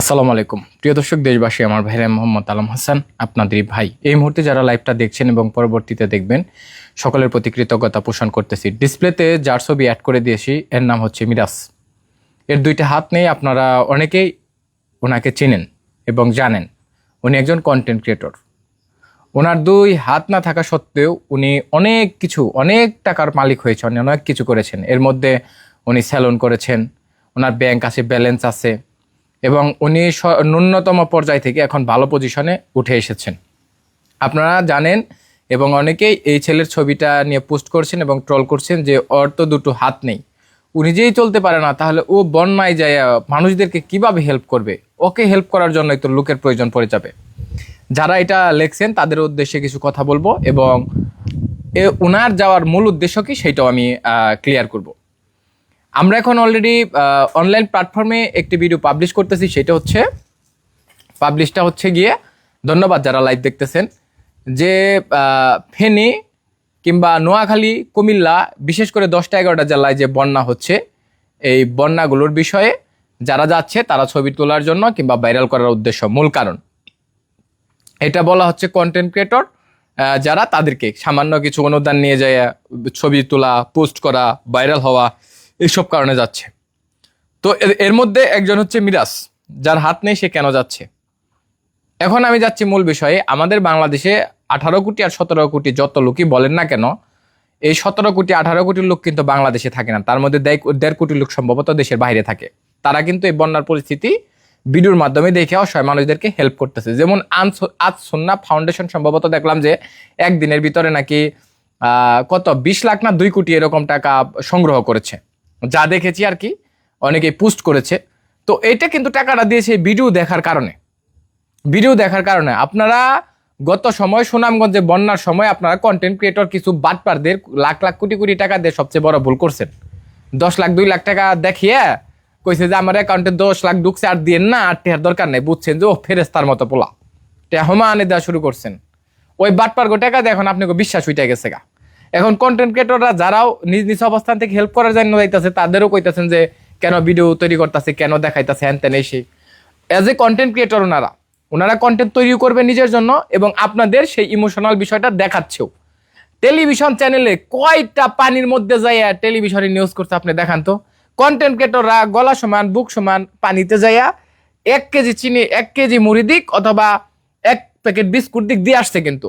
আসসালামু আলাইকুম। প্রিয় দর্শক, দেশবাসী, আমার ভাইরা মোহাম্মদ আলম হাসান, আপনাদেরই ভাই। এই মুহূর্তে যারা লাইভটা দেখছেন এবং পরবর্তীতে দেখবেন, সকলের প্রতি কৃতজ্ঞতা পোষণ করতেছি। ডিসপ্লেতে যার ছবি অ্যাড করে দিয়েছি, এর নাম হচ্ছে মিরাজ। এর দুইটা হাত নেই, আপনারা অনেকেই ওনাকে চেনেন এবং জানেন। উনি একজন কন্টেন্ট ক্রিয়েটর ওনার দুই হাত না থাকা সত্ত্বেও উনি অনেক কিছু, অনেক টাকার মালিক হয়েছেন, অনেক কিছু করেছেন। এর মধ্যে উনি স্যালন করেছেন, ওনার ব্যাংক আছে ব্যালেন্স আছে। এবং উনি ন্যূনতম পর্যায় থেকে এখন ভালো পজিশনে উঠে এসেছেন। আপনারা জানেন এবং অনেকেই এই ছেলের ছবিটা নিয়ে পোস্ট করছেন এবং ট্রল করছেন যে ওর তো দুটো হাত নেই। ও নিজেই চলতে পারে না, তাহলে ও বন্যায় যায় মানুষদেরকে কীভাবে হেল্প করবে? ওকে হেল্প করার জন্যই তো লোকের প্রয়োজন পড়ে যাবে। যারা এটা লেখছেন, তাদের উদ্দেশ্যে কিছু কথা বলব এবং এ ওনার যাওয়ার মূল উদ্দেশ্য কি, সেটাও আমি ক্লিয়ার করব। আমরা এখন অলরেডি অনলাইন প্ল্যাটফর্মে একটি ভিডিও পাবলিশ করতেছি, সেটা হচ্ছে পাবলিশটা হচ্ছে গিয়ে, ধন্যবাদ যারা লাইভ দেখতেছেন, যে ফেনী কিংবা নোয়াখালী, কুমিল্লা, বিশেষ করে দশটা এগারোটা জেলায় যে বন্যা হচ্ছে, এই বন্যাগুলোর বিষয়ে যারা যাচ্ছে, তারা ছবি তোলার জন্য কিংবা ভাইরাল করার উদ্দেশ্য মূল কারণ। এটা বলা হচ্ছে কন্টেন্ট ক্রিয়েটর যারা তাদেরকে সামান্য কিছু অনুদান নিয়ে যায়, ছবি তোলা পোস্ট করা ভাইরাল হওয়া এইসব কারণে যাচ্ছে। তো এর- মধ্যে একজন হচ্ছে মিরাজ, যার হাত নেই, সে কেন যাচ্ছে? এখন আমি যাচ্ছি মূল বিষয়ে। আমাদের বাংলাদেশে আঠারো কোটি আর সতেরো কোটি যত লোকই বলেন না কেন, এই সতেরো কোটি, আঠারো কোটি লোক কিন্তু বাংলাদেশে থাকে না। তার মধ্যে দেড় কোটি লোক সম্ভবত দেশের বাইরে থাকে। তারা কিন্তু এই বন্যার পরিস্থিতি ভিডিওর মাধ্যমে দেখে অসহায় মানুষদেরকে হেল্প করতেছে। যেমন আজ সন্না ফাউন্ডেশন সম্ভবত দেখলাম যে, একদিনের ভিতরে নাকি কত? বিশ লাখ না দুই কোটি এরকম টাকা সংগ্রহ করেছে। যা দেখেছি আর কি, অনেকেই পোস্ট করেছে। তো এটা কিন্তু টাকাটা দিয়েছে ভিডিও দেখার কারণে। ভিডিও দেখার কারণে। আপনারা গত সময় সুনামগঞ্জে বন্যার সময় আপনারা কন্টেন্ট ক্রিয়েটর কিছু বাটপারদের লাখ লাখ কোটি কোটি টাকা দিয়ে সবচেয়ে বড় ভুল করছেন। দশ লাখ, দুই লাখ টাকা দেখিয়ে কইছে যে আমার অ্যাকাউন্টে দশ লাখ ঢুকছে, আর দিয়ে না, আর টেহার দরকার নেই। বুঝছেন যে, ও ফেরেস্তার মতো পোলা। টেহমা আনে দেওয়া শুরু করছেন। ওই বাটপার গো টাকা দিয়ে এখন আপনাকে বিশ্বাস উঠে গেছে গা। এখন কন্টেন্ট ক্রিয়েটররা যারাও নিজ নিজ অবস্থান থেকে হেল্প করার জন্য যাইতেছে, তাদেরও কইতাছেন যে, কেন ভিডিও তৈরি করতেছে, কেন দেখাইতেছে, হ্যান তেন এই সেই। অ্যাজ এ কন্টেন্ট ক্রিয়েটর ওনারা ওনারা কন্টেন্ট তৈরি করবে নিজের জন্য এবং আপনাদের সেই ইমোশনাল বিষয়টা দেখাচ্ছেও। টেলিভিশন চ্যানেলে কয়টা পানির মধ্যে যাইয়া টেলিভিশনে নিউজ করছে আপনি দেখান তো। কন্টেন্ট ক্রিয়েটররা গলা সমান, বুক সমান, পানিতে যাইয়া এক কেজি চিনি, এক কেজি মুড়ি দিক অথবা এক প্যাকেট বিস্কুট দিক দিয়ে আসছে কিন্তু।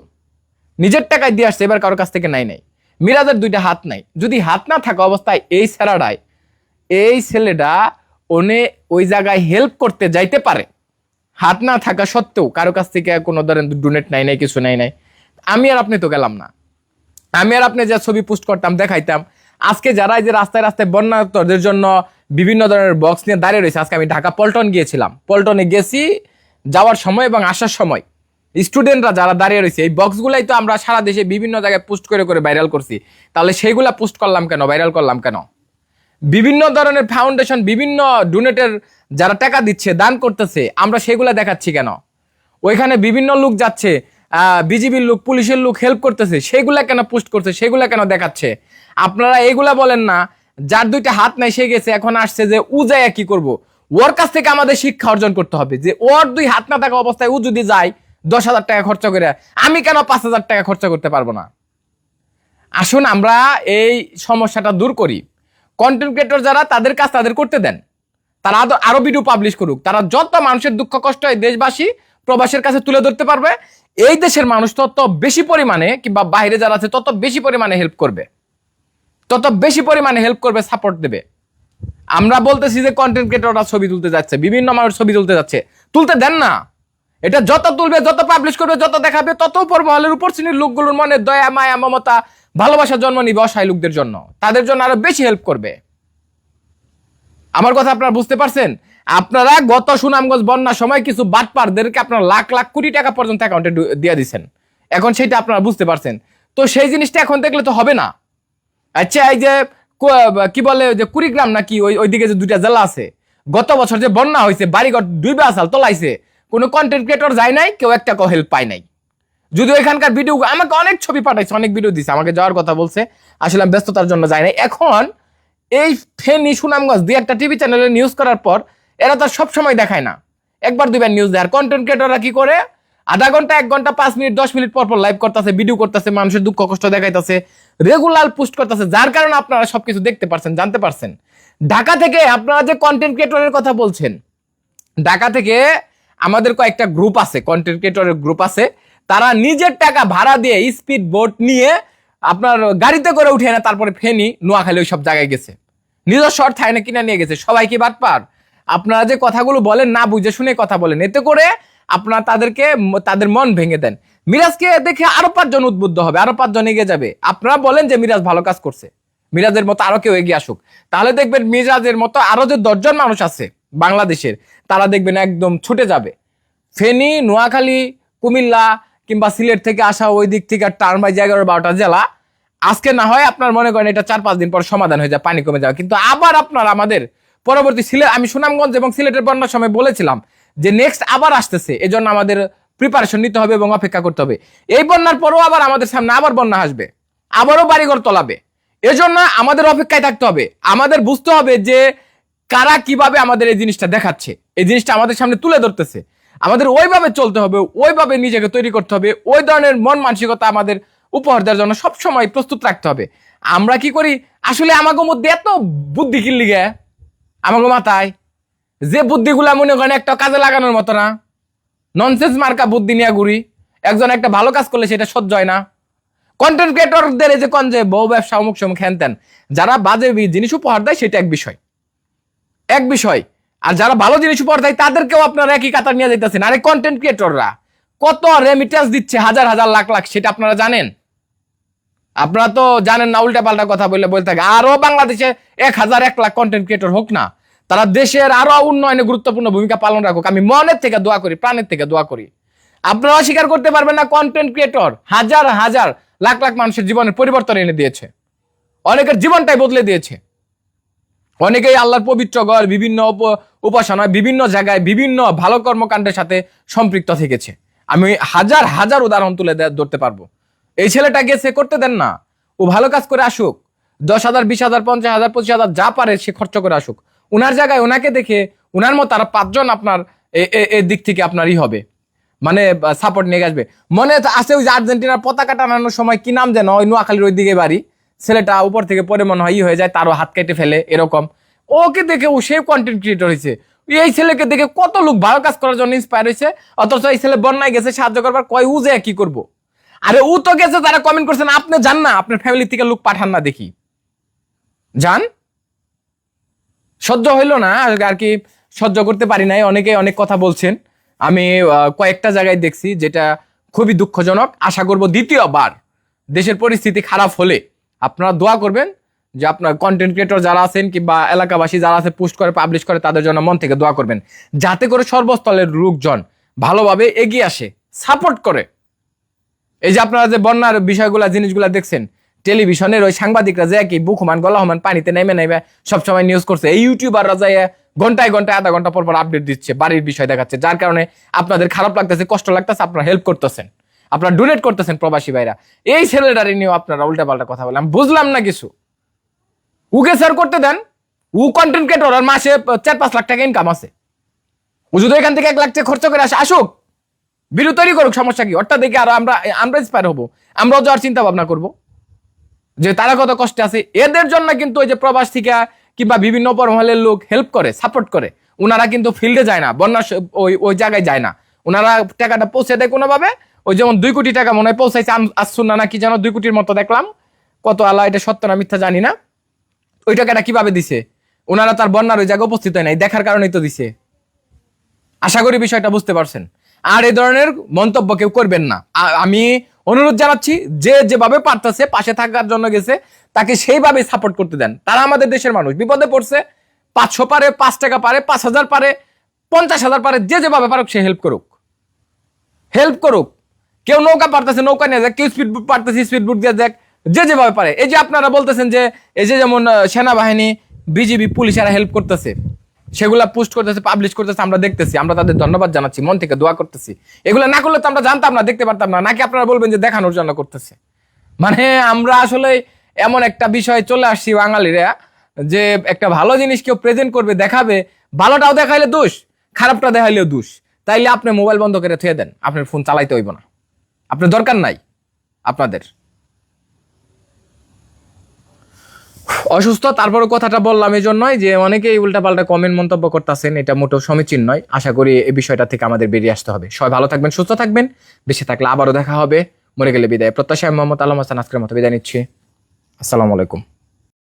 নিজের টাকায় দিয়ে আসছে, এবার কারোর কাছ থেকে নাই নাই। মিরাজের দুইটা হাত নাই। যদি হাত না থাকা অবস্থায় এই ছেড়াটায় এই ছেলেটা ওনে ওই জায়গায় হেল্প করতে যাইতে পারে। হাত না থাকা সত্ত্বেও কারও কাছ থেকে কোনো ধরেন ডোনেট নাই নাই, কিছু নাই নাই। আমি আর আপনি তো গেলাম না। আমি আর আপনি যা ছবি পোস্ট করতাম, দেখাইতাম, আজকে যারা এই যে রাস্তায় রাস্তায় বন্যার্তদের জন্য বিভিন্ন ধরনের বক্স নিয়ে দাঁড়িয়ে রয়েছে, আজকে আমি ঢাকা পল্টন গিয়েছিলাম। পল্টনে গেছি, যাওয়ার সময় এবং আসার সময়। স্টুডেন্টরা যারা দাঁড়িয়ে রয়েছে, এই বক্সগুলাই তো আমরা সারা দেশে বিভিন্ন জায়গায় পোস্ট করে করে ভাইরাল করছি। তাহলে সেইগুলা পোস্ট করলাম কেন? ভাইরাল করলাম কেন? বিভিন্ন ধরনের ফাউন্ডেশন বিভিন্ন ডোনেটের যারা টাকা দিচ্ছে, দান করতেছে, আমরা সেগুলা দেখাচ্ছি কেন? ওইখানে বিভিন্ন লোক যাচ্ছে বিজিবির লোক, পুলিশের লোক হেল্প করতেছে সেগুলা কেন পোস্ট করছে সেগুলা কেন দেখাচ্ছে? আপনারা এগুলা বলেন না, যার দুইটা হাত নাই, সে গেছে, এখন আসছে যে উ যায় কি করব? ওর কাছ থেকে আমাদের শিক্ষা অর্জন করতে হবে, যে ওর দুই হাত না থাকা অবস্থায় ও যদি যায় দশ হাজার টাকা খরচা করে, আমি কেন পাঁচ হাজার টাকা খরচা করতে পারব না? আসুন আমরা এই সমস্যাটা দূর করি। কন্টেন্ট ক্রিয়েটর যারা, তাদের কাজ তাদের করতে দেন। তারা আদৌ আরও ভিডিও পাবলিশ করুক। তারা যত মানুষের দুঃখ কষ্ট হয় দেশবাসী প্রবাসের কাছে তুলে ধরতে পারবে, এই দেশের মানুষ তত বেশি পরিমাণে কিংবা বাইরে যারা আছে, তত বেশি পরিমাণে হেল্প করবে। তত বেশি পরিমাণে হেল্প করবে সাপোর্ট দেবে। আমরা বলতেছি যে কন্টেন্ট ক্রিয়েটররা ছবি তুলতে যাচ্ছে, বিভিন্ন মানুষ ছবি তুলতে যাচ্ছে। তুলতে দেন না। এটা যত তুলবে, যত পাবলিশ করবে, যত দেখাবে, তত উপর মহলের উপর শ্রেণির লোকগুলোর মনে দয়া, মায়া, মমতা, ভালোবাসা জন্ম নিবে অসহায় লোকদের জন্য। তাদের জন্য আরও বেশি হেল্প করবে। আমার কথা আপনারা বুঝতে পারছেন? আপনারা গত সুনামগঞ্জ বন্যার সময় কিছু বাটপারদেরকে আপনারা লাখ লাখ কোটি টাকা পর্যন্ত অ্যাকাউন্টে দিয়ে দিচ্ছেন এখন সেটা আপনারা বুঝতে পারছেন। তো সেই জিনিসটা এখন দেখলে তো হবে না। আচ্ছা এই যে কি বলে যে কুড়িগ্রাম নাকি ওই ওইদিকে যে দুইটা জেলা আছে, গত বছর যে বন্যা হয়েছে, বাড়িঘর দুইবে আসাল, তোলাইছে। কোনো কন্টেন্ট ক্রিয়েটর যায় নাই, কেউ একটা কেউ হেল্প পায় নাই। যদি এখানকার ভিডিও আমাকে অনেক ছবি পাঠাইছে, অনেক ভিডিও দিছে, আমাকে যাওয়ার কথা বলছে, আসলে আমি ব্যস্ততার জন্য যাই নাই। এখন এই ফেনি সুনামগঞ্জ দিয়ে একটা টিভি চ্যানেলে নিউজ করার পর, এরা তো সব সময় দেখায় না। একবার দুইবার নিউজ দেয়, আর কন্টেন্ট ক্রিয়েটররা কি করে? আধা ঘণ্টা, এক ঘণ্টা, পাঁচ মিনিট, দশ মিনিট পর পর লাইভ করতেছে ভিডিও করতেছে, মানুষের দুঃখ, কষ্ট দেখাইতেছে রেগুলার পোস্ট করতেছে, যার কারণে আপনারা সবকিছু দেখতে পারছেন, জানতে পারছেন। ঢাকা থেকে আপনারা যে কন্টেন্ট ক্রিয়েটরের কথা বলছেন, ঢাকা থেকে আমাদের কয়েকটা গ্রুপ আছে কন্টেন্ট ক্রিয়েটরের গ্রুপ আছে। তারা নিজের টাকা ভাড়া দিয়ে স্পিড বোট নিয়ে আপনার গাড়িতে করে উঠে না তারপরে ফেনি, নোয়াখালী ওই সব জায়গায় গেছে। নিজস্ব অর্থ না কিনা নিয়ে গেছে, সবাই কি বাটপার আপনারা যে কথাগুলো বলেন, না বুঝে শুনে কথা বলেন, এতে করে আপনারা তাদেরকে তাদের মন ভেঙে দেন। মিরাজকে দেখে আরও পাঁচজন উদ্বুদ্ধ হবে, আরও পাঁচজন এগিয়ে যাবে। আপনারা বলেন যে মিরাজ ভালো কাজ করছে। মিরাজের মতো আরও কেউ এগিয়ে আসুক। তাহলে দেখবেন মিরাজের মতো আরও যে দশজন মানুষ আছে বাংলাদেশের, তারা দেখবেন একদম ছুটে যাবে। ফেনী, নোয়াখালী, কুমিল্লা কিংবা সিলেট থেকে আসা ওই দিক থেকে টার্মাই এগারো বারোটা জেলা, আজকে না হয় আপনার মনে করেন এটা চার পাঁচ দিন পর সমাধান হয়ে যায়, পানি কমে যাওয়া। কিন্তু আবার আপনার আমাদের পরবর্তী সিলেট, আমি সুনামগঞ্জ এবং সিলেটের বন্যার সময় বলেছিলাম যে নেক্সট আবার আসতেছে, এজন্য আমাদের প্রিপারেশন নিতে হবে এবং অপেক্ষা করতে হবে। এই বন্যার পরেও আবার আমাদের সামনে আবার বন্যা আসবে, আবারও বাড়িঘর তলাবে। এজন্য আমাদের অপেক্ষায় থাকতে হবে। আমাদের বুঝতে হবে যে কারা কীভাবে আমাদের এই জিনিসটা দেখাচ্ছে? এই জিনিসটা আমাদের সামনে তুলে ধরতেছে। আমাদের ওইভাবে চলতে হবে, ওইভাবে নিজেকে তৈরি করতে হবে, ওই ধরনের মন মানসিকতা আমাদের উপহার দেওয়ার জন্য সবসময় প্রস্তুত রাখতে হবে। আমরা কি করি? আসলে আমাকে মধ্যে এত বুদ্ধি কিনলি গে আমাকে মাথায়? যে বুদ্ধিগুলা মনে করেন একটা কাজে লাগানোর মতো না। ননসেন্স মার্কা বুদ্ধি নিয়ে ঘুরি। একজন একটা ভালো কাজ করলে সেটা সহ্য হয় না। কন্টেন্ট ক্রিয়েটরদের এই যে কন যে বউ ব্যবসা অমুক সমুক হ্যান যারা বাজে জিনিস উপহার দেয়, সেটা এক বিষয়। এক বিষয়, আর যারা ভালো জিনিস উপহার দেয়, তাদেরকেও আপনারা একই কাতার নিয়ে যাইতেছেন। আরে কন্টেন্ট ক্রিয়েটররা কত রেমিটেন্স দিচ্ছে, হাজার হাজার লাখ লাখ, সেটা আপনারা জানেন? আপনারা তো জানেন না উল্টা পাল্টা কথা বললে বলতে থাকে। আরও বাংলাদেশে এক হাজার এক লাখ কন্টেন্ট ক্রিয়েটর হোক না, তারা দেশের আরও উন্নয়নে গুরুত্বপূর্ণ ভূমিকা পালন রাখুক। আমি মনের থেকে দোয়া করি, প্রাণের থেকে দোয়া করি। আপনারা অস্বীকার করতে পারবেন না কন্টেন্ট ক্রিয়েটর হাজার হাজার লাখ লাখ মানুষের জীবনের পরিবর্তন এনে দিয়েছে। অনেকের জীবনটাই বদলে দিয়েছে। অনেকেই আল্লাহর পবিত্র ঘর, বিভিন্ন উপ- উপাসনায় বিভিন্ন জায়গায়, বিভিন্ন ভালো কর্মকাণ্ডের সাথে সম্পৃক্ত থেকেছে। আমি হাজার হাজার উদাহরণ তুলে ধরতে পারব। এই ছেলেটাকে সে করতে দেন না। ও ভালো কাজ করে আসুক। দশ হাজার, বিশ হাজার, পঞ্চাশ হাজার, পঁচিশ হাজার যা পারে সে খরচ করে আসুক। উনার জায়গায় ওনাকে দেখে উনার মতো আর পাঁচজন আপনার এ- দিক থেকে আপনারই হবে। মানে সাপোর্ট নিয়ে আসবে। মনে আছে ওই যে আর্জেন্টিনার পতাকা টানানোর সময় কি নাম যেন, ওই নোয়াখালীর ওই দিকে বাড়ি? ছেলেটা উপর থেকে পরে মনে হয় ই হয়ে যায়, তারও হাত কেটে ফেলে, এরকম। ওকে দেখে ও সে কন্টেন্ট ক্রিয়েটর হয়েছে। এই ছেলেকে দেখে কত লোক ভালো কাজ করার জন্য ইন্সপায়ার হয়েছে, অথচ এই ছেলে বন্যায় গেছে, সাহায্য করবার কয় উ কি করব? আরে ও তো গেছে তারা কমেন্ট করছেন, আপনি যান না, আপনার ফ্যামিলি থেকে লোক পাঠান না দেখি। যান। সহ্য হইল না, আর কি সহ্য করতে পারি নাই, অনেকে অনেক কথা বলছেন। আমি কয়েকটা জায়গায় দেখছি, যেটা খুবই দুঃখজনক। আশা করব দ্বিতীয়বার দেশের পরিস্থিতি খারাপ হলে আপনারা দোয়া করবেন যে আপনার কন্টেন্ট ক্রিয়েটর যারা আছেন কিংবা এলাকাবাসী যারা আছে পোস্ট করে পাবলিশ করে, তাদের জন্য মন থেকে দোয়া করবেন। যাতে করে সর্বস্থলের লোকজন ভালোভাবে এগিয়ে আসে সাপোর্ট করে। এই যে আপনারা যে বন্যার বিষয়গুলা, জিনিসগুলা দেখছেন টেলিভিশনের ওই সাংবাদিকরা যে কি বুকমান গলাহমান পানিতে নেমে নেমে সবসময় নিউজ করছে। এই ইউটিউবাররা যায় ঘন্টায় ঘন্টায়, আধা ঘণ্টা পর পর আপডেট দিচ্ছে, বাড়ির বিষয় দেখাচ্ছে, যার কারণে আপনাদের খারাপ লাগতেছে, কষ্ট লাগতেছে, আপনারা হেল্প করতেছেন। আপনারা ডোনেট করতেছেন প্রবাসী ভাইরা। এই ছেলেটারে নিয়েও আপনারা উল্টাপাল্টা কথা বললাম বুঝলাম না কিছু। উকে স্যার করতে দেন। উ কন্টেন্ট ক্রিয়েটর আর মাসে চার পাঁচ লাখ টাকা ইনকাম আছে। ও যদি এখান থেকে এক লাখ টাকা খরচ করে আসে, আসুক। বিরু তৈরি করুক, সমস্যা কি? ওরটা দেখে আরও আমরা আমরা ইন্সপায়ার হব। আমরাও যাওয়ার চিন্তা ভাবনা করব। যে তারা কত কষ্টে আছে। এদের জন্য কিন্তু ওই যে প্রবাস থেকে কিংবা বিভিন্ন পরমহলের লোক হেল্প করে সাপোর্ট করে। ওনারা কিন্তু ফিল্ডে যায় না। বন্যার স- ওই ওই জায়গায় যায় না। ওনারা টাকাটা পৌঁছে দেয় কোনোভাবে। ওই যেমন দুই কোটি টাকা মনে হয় পৌঁছাইছে আসুন না কি যেন দুই কোটির মতো দেখলাম। কত আল্লাহ, এটা সত্য না মিথ্যা জানি না। ওই টাকাটা কীভাবে দিছে? ওনারা তার বন্যার ওই জায়গায় উপস্থিত হয় নাই, দেখার কারণেই তো দিছে। আশা করি বিষয়টা বুঝতে পারছেন। আর এই ধরনের মন্তব্য কেউ করবেন না। আমি অনুরোধ জানাচ্ছি, যে যেভাবে পারতেছে, পাশে থাকার জন্য গেছে, তাকে সেইভাবে সাপোর্ট করতে দেন। তারা আমাদের দেশের মানুষ, বিপদে পড়ছে, পাঁচশো পারে, পাঁচ টাকা পারে, পাঁচ হাজার পারে, পঞ্চাশ হাজার পারে, যে যেভাবে পারুক সে হেল্প করুক। হেল্প করুক। কেউ নৌকা পারতেছে, নৌকা নিয়ে যাক, কেউ স্পিড বুট পারতেছে স্পিড বুট দিয়ে যাক, যে যেভাবে পারে। এই যে আপনারা বলতেছেন যে, এই যে যেমন সেনাবাহিনী বিজিবি পুলিশেরা হেল্প করতেছে, সেগুলা পোস্ট করতেছে পাবলিশ করতেছে, আমরা দেখতেছি, আমরা তাদের ধন্যবাদ জানাচ্ছি, মন থেকে দোয়া করতেছি। এগুলো না করলে তো আমরা জানতাম না, দেখতে পারতাম না, নাকি আপনারা বলবেন যে দেখানোর জন্য করতেছে? মানে আমরা আসলে এমন একটা বিষয়ে চলে আসছি বাঙালিরা, যে একটা ভালো জিনিস কেউ প্রেজেন্ট করবে, দেখাবে, ভালোটাও দেখাইলে দোষ, খারাপটা দেখাইলেও দোষ। তাইলে আপনি মোবাইল বন্ধ করে থুয়ে দেন, আপনার ফোন চালাইতে হইব না। আপনার দরকার নাই, আপনাদের। অসুস্থ, তারপরও কথাটা বললাম এই জন্যই যে অনেকেই উল্টাপাল্টা কমেন্ট মন্তব্য করতেছেন, এটা মোটেও সমীচীন নয়। আশা করি এই বিষয়টা থেকে আমাদের বেরিয়ে আসতে হবে। সবাই ভালো থাকবেন, সুস্থ থাকবেন। বেশি থাকলে আবারও দেখা হবে। মরে গেলে বিদায়। প্রত্যাশায় মোহাম্মদ আলম হাসান আজকের মতো বিদায় নিচ্ছি। আসসালামু আলাইকুম।